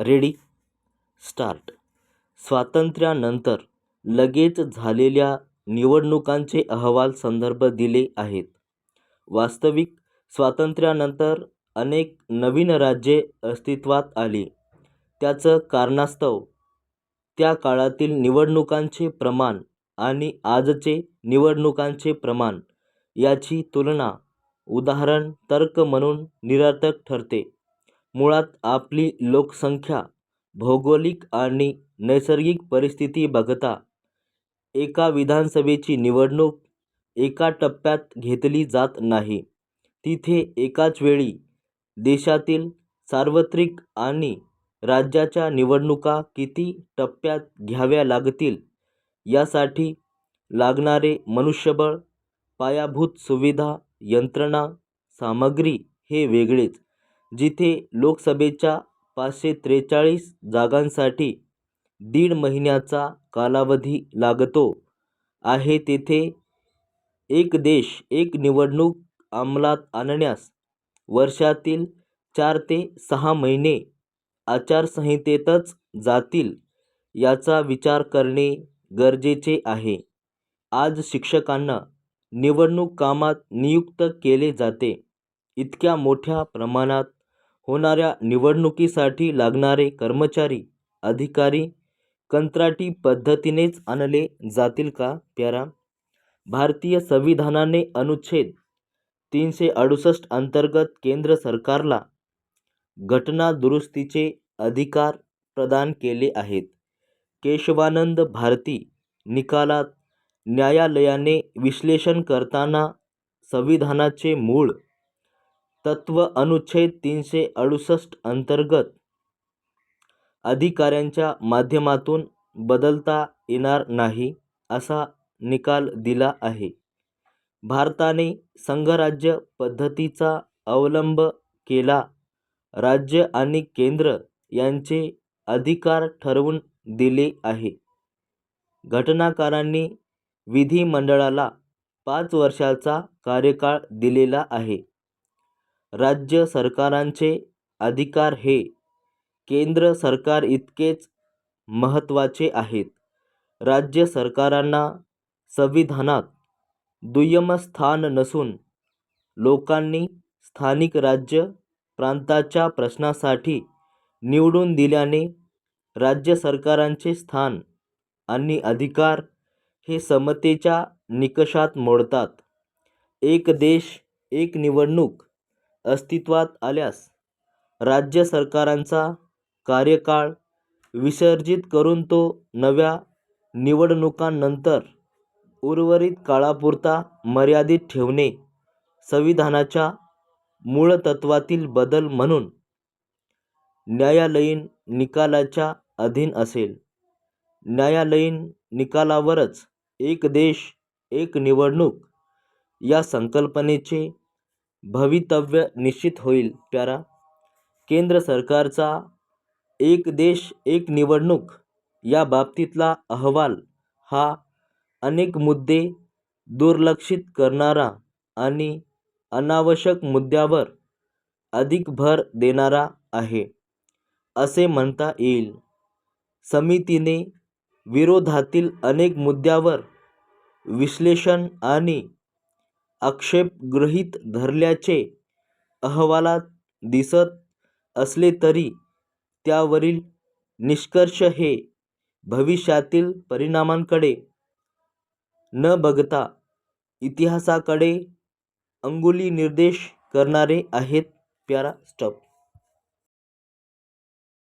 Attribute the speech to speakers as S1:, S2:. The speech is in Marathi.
S1: रेडी. स्टार्ट. स्वातंत्र्यानंतर लगेच झालेल्या निवडणुकांचे अहवाल संदर्भ दिले आहेत. वास्तविक स्वातंत्र्यानंतर अनेक नवीन राज्ये अस्तित्वात आली. त्याचं कारणास्तव त्या काळातील निवडणुकांचे प्रमाण आणि आजचे निवडणुकांचे प्रमाण याची तुलना उदाहरण तर्क म्हणून निरर्थक ठरते. मुळात आपली लोकसंख्या भौगोलिक आणि नैसर्गिक परिस्थिती बघता एका विधानसभेची निवडणूक एका टप्प्यात घेतली जात नाही. तिथे एकाच वेळी देशातील सार्वत्रिक आणि राज्याच्या निवडणुका किती टप्प्यात घ्याव्या लागतील यासाठी लागणारे मनुष्यबळ पायाभूत सुविधा यंत्रणा सामग्री हे वेगळेच. जिथे लोकसभेच्या पाचशे त्रेचाळीस जागांसाठी दीड महिन्याचा कालावधी लागतो आहे तेथे एक देश एक निवडणूक अंमलात आणण्यास वर्षातील चार ते सहा महिने आचारसंहितेतच जातील याचा विचार करणे गरजेचे आहे. आज शिक्षकांना निवडणूक कामात नियुक्त केले जाते. इतक्या मोठ्या प्रमाणात होणाऱ्या निवडणुकीसाठी लागणारे कर्मचारी अधिकारी कंत्राटी पद्धतीनेच आणले जातील का प्यारा? भारतीय संविधानाने अनुच्छेद तीनशे अडुसष्ट अंतर्गत केंद्र सरकारला घटना दुरुस्तीचे अधिकार प्रदान केले आहेत. केशवानंद भारती निकालात न्यायालयाने विश्लेषण करताना संविधानाचे मूळ तत्त्व अनुच्छेद तीनशे अडुसष्ट अंतर्गत अधिकाऱ्यांच्या माध्यमातून बदलता येणार नाही असा निकाल दिला आहे. भारताने संघराज्य पद्धतीचा अवलंब केला. राज्य आणि केंद्र यांचे अधिकार ठरवून दिले आहे. घटनाकारांनी विधिमंडळाला पाच वर्षाचा कार्यकाळ दिलेला आहे. राज्य सरकारांचे अधिकार हे केंद्र सरकार इतकेच महत्त्वाचे आहेत. राज्य सरकारांना संविधानात दुय्यम स्थान नसून लोकांनी स्थानिक राज्य प्रांताच्या प्रश्नासाठी निवडून दिल्याने राज्य सरकारांचे स्थान आणि अधिकार हे समतेच्या निकषात मोडतात. एक देश एक निवडणूक अस्तित्वात आल्यास राज्य सरकारांचा कार्यकाळ विसर्जित करून तो नव्या निवडणुकांनंतर उर्वरित काळापुरता मर्यादित ठेवणे संविधानाच्या मूळतत्त्वातील बदल म्हणून न्यायालयीन निकालाच्या अधीन असेल. न्यायालयीन निकालावरच एक देश एक निवडणूक या संकल्पनेचे भवितव्य निश्चित होईल प्यारा. केंद्र सरकारचा एक देश एक निवडणूक या बाबतीतला अहवाल हा अनेक मुद्दे दुर्लक्षित करणारा आणि अनावश्यक मुद्द्यावर अधिक भर देणारा आहे असे म्हणता येईल. समितीने विरोधातील अनेक मुद्द्यावर विश्लेषण आणि आक्षेप गृहीत धरल्याचे अहवालात दिसत असले तरी त्यावरील निष्कर्ष हे भविष्यातील परिणामांकडे न बघता इतिहासाकडे अंगुली निर्देश करणारे आहेत. प्यारा स्टॉप.